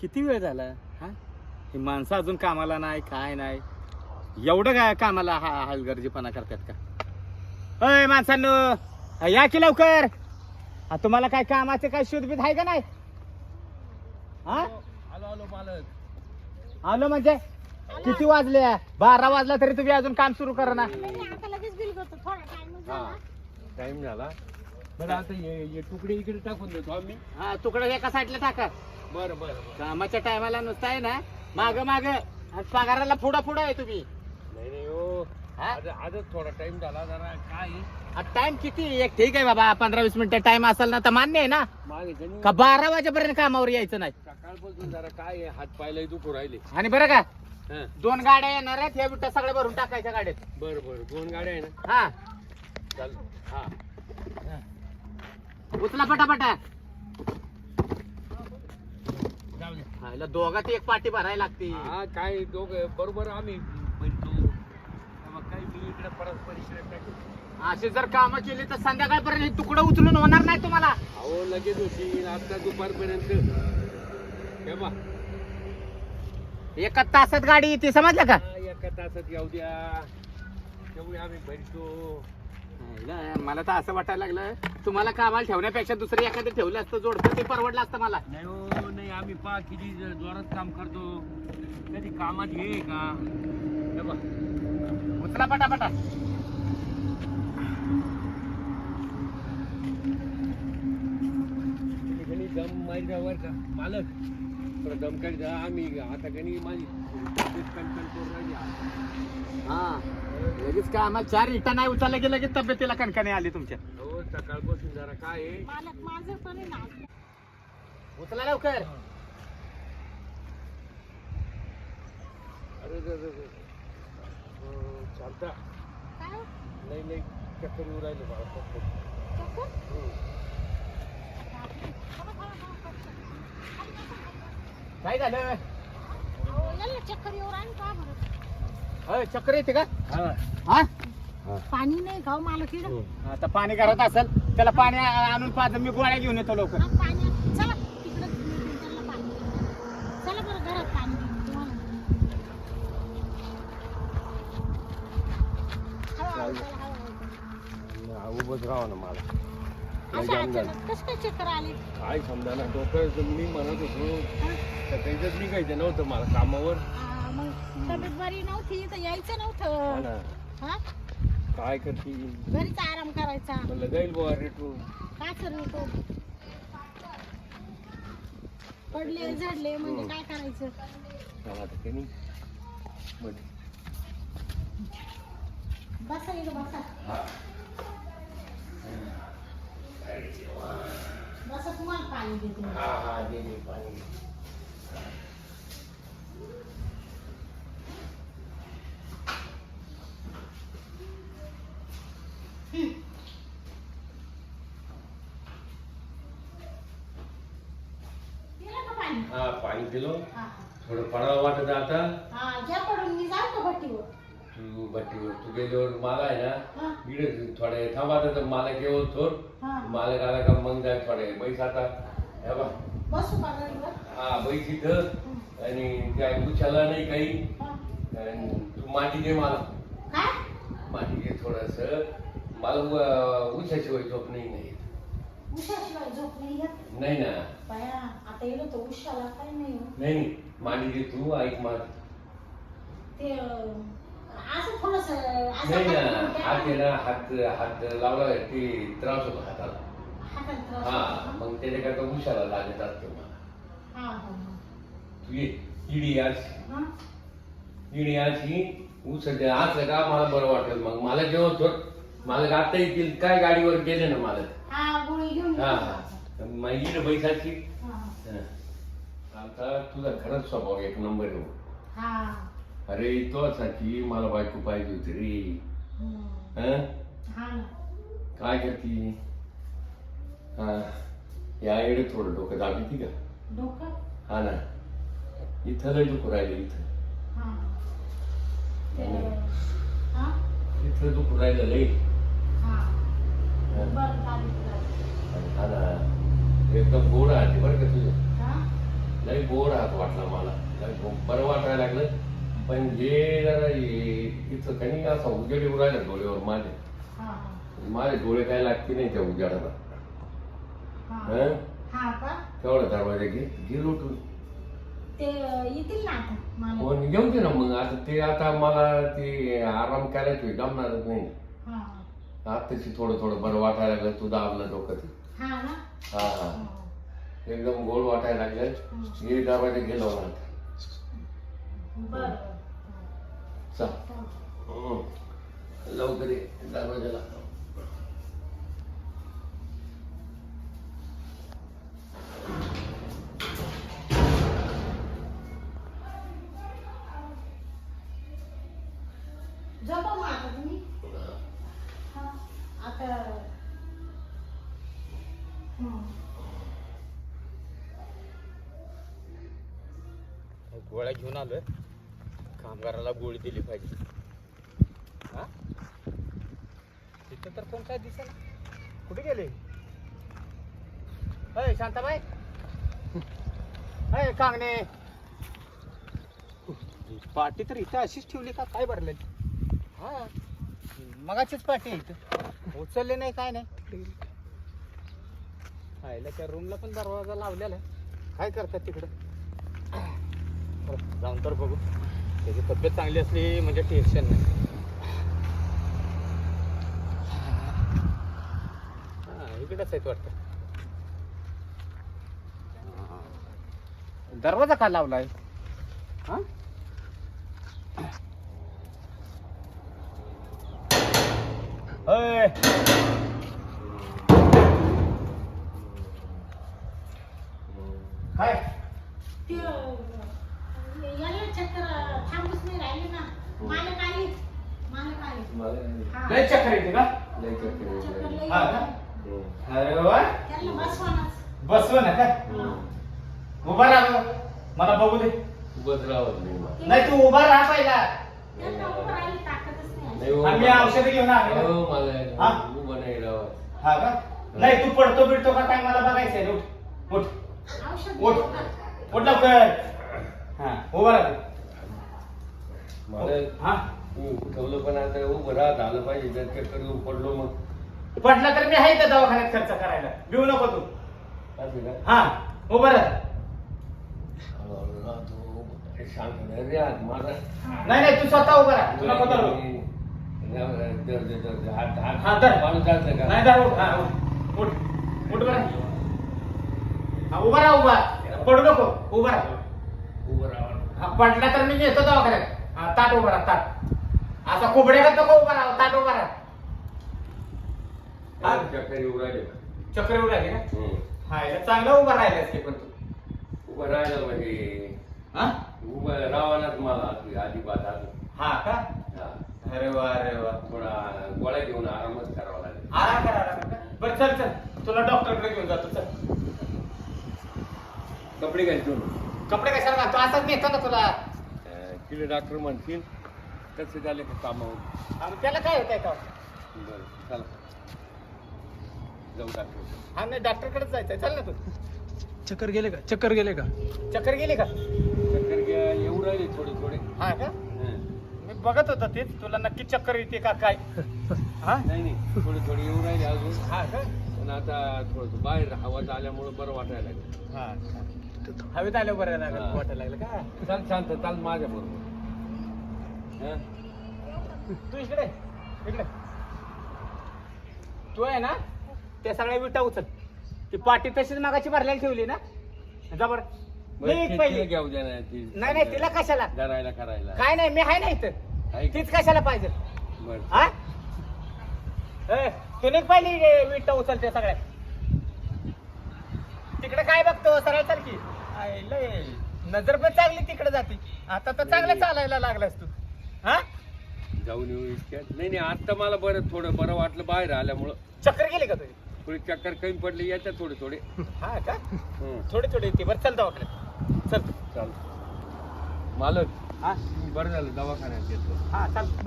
किती वेळ झाला? हा? ही माणसं अजून कामाला नाही काय नाही. एवढं काय कामाला हा हलगर्जीपणा करतात का? अय माणसांनो अ, या की लवकर? हा, तुम्हाला काय कामाचे काय शोधबीत आहे का नाही? हा? आलो आलो मालक आलो म्हणजे? किती वाजले? बारा वाजला तरी तुम्ही अजून काम सुरू करा ना. नाही आता लगेच बिल करतो थोडा टाइम झाला टाइम झाला. बरं आता हे हे तुकडे इकडे टाकून देतो आम्ही. हा तुकडं एका साईडला टाका. बरं बरं बरं. कामाच्या टायमाला नुसतं आहे ना माग माग पगाराला पुढं पुढं आहे तुम्ही. नाही नाही हो. हा? आज आजच थोडा टाइम झाला जरा काय? टाइम किती? एक ठीक आहे बाबा पंधरा वीस मिनिटं टाइम असेल ना तर मान्य आहे ना. मागे जणी का बारा वाजेपर्यंत कामावर यायचं नाही? सकाळपासून जरा काय आहे, हात पायला दुखू राहिले. आणि बरं का हा. दोन गाड्या येणार आहेत ह्या बिट्ट्या सगळ्या भरून टाकायच्या गाड्यात. बरं बरं दोन गाड्या आहे ना? हा. चाल हा. उचला पटापटा. जाऊ दे हा, हिला दोघात एक पाठी भरायला लागते. हा काय दोघ बरोबर आम्ही. बनतो तेव्हा काय मी इकडे परस्पर इकडे टाकू अशी जर कामं केली तर संध्याकाळपर्यंत हे तुकडं उचलून होणार नाही तुम्हाला. अहो लगेच होती. आता दुपारपर्यंत. हे बा एका तासात गाडी येते समजलं का? हा, एका तासात येऊ द्या. तेवढे आम्ही भरतो. मला तर असं वाटायला लागलं. तुम्हाला कामाला ठेवण्यापेक्षा दुसरं एखादं ठेवलं असतं जोडतं ते परवडलं असतं मला. नाही हो नाही आम्ही पा किती जोरात काम करतो. कधी कामात ये का? हे बा उचला पटापटा. दम मारिल्यावर का? मालक. थोडं दम काढी जा. आम्ही आता कधी माझी तब्येत करून राहिली. हा. लगेच काय आम्हाला चार इटा नाही उचललं की लगेच तब्येतीला कणकणी आली तुमच्या. हो सकाळपासून जरा काय आहे? मालक माझं पण आहे ना. उचला लवकर अरे रे रे रे. अं, चालता काय हो? नाही नाही चक्कर येऊ राहिले मला फक्त. चक्कर? हं. बापरे. थांबा, थांबा, थांबा, थांबा. काय झालं अहो, याला चक्कर येऊ राहिली का बरं अय, चक्कर येते का हा. हा पाणी नाही गाव मालक इकडं हो. आता पाणी घरात असेल त्याला पाणी आ- आणून पाच मी गोळ्या घेऊन येतो लवकर पाणी चला तिकडं त्यांना पाणी चला बरं घरात पाणी देईन तुम्हाला. हळू, हळू, चला, हळू, हळू. हा, उभंच राहा ना मला. लय असं जाम झालं. अचानक कसं काय चक्कर आले? काय समजा ना डोकं मी म्हणत होतो. हा? तर त्याच्यात निघायचं नव्हतं मला कामावर. हा, मग तब्येत बरी नव्हती तर यायचं हा नव्हतं ना. हा? काय करते? घरीच आराम करायचा. म्हणलं जाईल बुवा रेटू काय करतो पडले झडले म्हणजे काय करायचं? आता काही नाही. बरं. बसा बसा. बसा तुम्हाला पाणी देते. हा हा दे दे पाणी हा पाणी पिलो. हा. थोडं पडावं वाटत आता. हा घ्या पडून मी जातो भट्टीवर. तू बट्टीवर तू गेल्यावर मला आहे ना. इकडे थोडे थांबा तर मला केवळ मालक आला का मग जाय थोडे बैस आता. हे बा बसू का गाडीवर हा बैस इथं. आणि काय उचलला नाही काही. आणि तू माती दे मला. काय? माती दे थोडस. मला उ- उशाशिवाय झोप नाही नाही उशाशिवाय झोप नाही येत? नाही ना. बाया आता येलो तर उशाला काय नाही. हो. नाही नाही. माती दे तू ऐक माझ ते अं, असं थोडस नाही ना हात आहे ना हात हात लावला ते त्रास होतो हाताला. हा मग त्याच्याकरता उशाला लागत असतो मला तू ये इडी आज इडी आज का मला बरं वाटेल मग मला जेव्हा थोड मला आता येतील काय गाडीवर गेले ना मला? हा गोळी घेऊन हा. हा. मग इड बैसाची हा, आता तुझा खरंच स्वभाव एक नंबर हो. अरे तो साठी मला बायको पाहिजे होती रे. हं? हा ना. काय करती? हा. या इकडे थोडं डोकं दाबी का? डोकं? हा ना. इथं लय दुखू राहिलं इथं. हा. ते, हा? इथं दुखू राहिलं लय. हा? बरं चालेल चालेल. आणि ना. एकदम गोड आहे बरं का तुझं? हा? लय लय बोर हात वाटला मला. लय बरं वाटायला लागलं. पण हे जरा हे- इथं काही असा उजेड येऊ राहिला डोळ्यावर माझे. हा, हा. माझे डोळे काय लागते नाही त्या उजाडाला. हा. हं? हा तेवढा दरवाजा घे घे लोटून. येतील ना आता मला हो घेऊन दे ना मग. आता ते आता मला ते आराम करायचं जमणारच नाही. हा. आत्ताशी थोडं थोडं बरं वाटायला लागलं तू दाबलं डोकं ते. हा ना? हा हा. हा. एकदम गोड वाटायला लागलं. हे. दरवाजा गेलो ना आता हा. हं. लवकर हा. आता. हं. गोळ्या घेऊन आलोय. कामगाराला गोळी दिली पाहिजे. हा? तिथं तर कोण काय दिसेल? कुठे गेले? अय शांताबाई. अय कांगणे. पाटी तर इथं अशीच ठेवली का? काय भरले? हा. मगाचीच पाटी इथं. उचलले नाही काय नाही. आईला त्या रूमला पण दरवाजा लावलेला आहे. काय करतात तिकडं? जाऊन तर बघू. त्याची तब्येत चांगली असली म्हणजे टेन्शन नाही. हा इकडेच आहेत वाटतं. दरवाजा का लावलाय? हा? अय. काय ते अं, याला चक्कर अं, थांबूच नाही राहिले ना मालक आले मालक आले मला हा. लय चक्कर येते का? लय चक्कर हा का? हं. अरे वा. बसव ना काय हा. उभा राहा मला बघू दे. उभंच राहत नाही मला. नाही तू उभा राहा पहिला. नाही. हो, आम्ही मला- औषधं घेऊन आलो. ना. हो, हा? मला उभं नाही राहत हा का? नाही तू पडतो बिडतो का काय? मला बघायचंय. उठ. उठ. औषध उठ. का? उठ लवकर. हा उभा राहा. मला हा. मी उठवलं पण आता उभं राहत आलं पाहिजे जर चक्कर येऊन पडलो मग. पडला तर मी आहे त्या दवाखान्यात खर्च करायला. भिऊ नको तू. असं का? हा उभा राहा. हळूहळू राहतो. शांत नाही रे आज माझा. नाही नाही तू स्वतः उभा राहा. तुला पता दर्द दर्द हात हात. हा, धर. माणूस का? नाही उठ. हा उठ. उठ. उठ बरं. हा उभा राहा उभा पडू नको. उभा राहा. उभं हा पडला तर मी घेतो दवाखान्यात. हा ताट उभा राहा ताट. असा कोबड्या नको उभा राहा ताट उभा राहा. चक्कर येऊ राहिले. चक्र येऊ लागली ना. हा याला चांगलं उभा राहिलास की पण तू. उभं राहिलं म्हणजे. हा? उभं राहावंच मला अजिबात हा का. अरे वा अरे वा. थोडा गोळ्या घेऊन आरामच करावा लागेल. आराम करा आराम करा. बरं चल चल. तुला डॉक्टरकडे घेऊन जातो चल. कपडे घालून कपडे कशाला घालतो? असाच नेतो ना तुला. तिकडे डॉक्टर म्हणतील तसे झाले का आणि त्याला काय होतंय का बरं चला. जाऊ डॉक्टर हा नाही डॉक्टरकडेच जायचंय. चल ना तू. चक्कर गेले का? चक्कर गेले का? चक्कर गेली का? चक्कर घ्या येऊ राहिले थोडे थोडे. हा का? मी बघत होतो तेच. तुला नक्की चक्कर येते का काय? हा? नाही नाही. थोडे थोडे येऊ राहिले अजून. हा का? पण आता थोडस बाहेर हवा आल्यामुळे बरं वाटायला लागलं. हा हवेत आलं बरं लागलं. वाटायला लागलं का? चाल शांत चाल माझ्या बरोबर तू इकडे इकडे. तू आहे ना त्या सगळ्या विटा उचल. ती पाटी तशीच मागाची भरलेली ठेवली ना. जबर पहिली. घेऊ द्या नाही नाही तिला कशाला? धरायला करायला. काय नाही मी आहे ना इथं? तीच कशाला पाहिजे? बरं. हा? ए, तू निघ पहिली विटा उचलते सगळ्या. तिकडे काय बघतो? सरळ चल की. आय, लय. नजर पण चांगली तिकडे जाते. आता तर चांगलं चालायला लागलास तू. हा? जाऊन येऊ इतक्यात. नाही नाही आता मला बरं थोडं बरं वाटलं बाहेर आल्यामुळं. चक्कर गेली का तुझी थोडी चक्कर कमी पडली याच्या थोडे थोडे. हा का? हं, थोडी थोडी येते. बरं चल दवाखान्यात. चल. चाल मालक हा? बरं झालं दवाखान्यात येतो हा चल.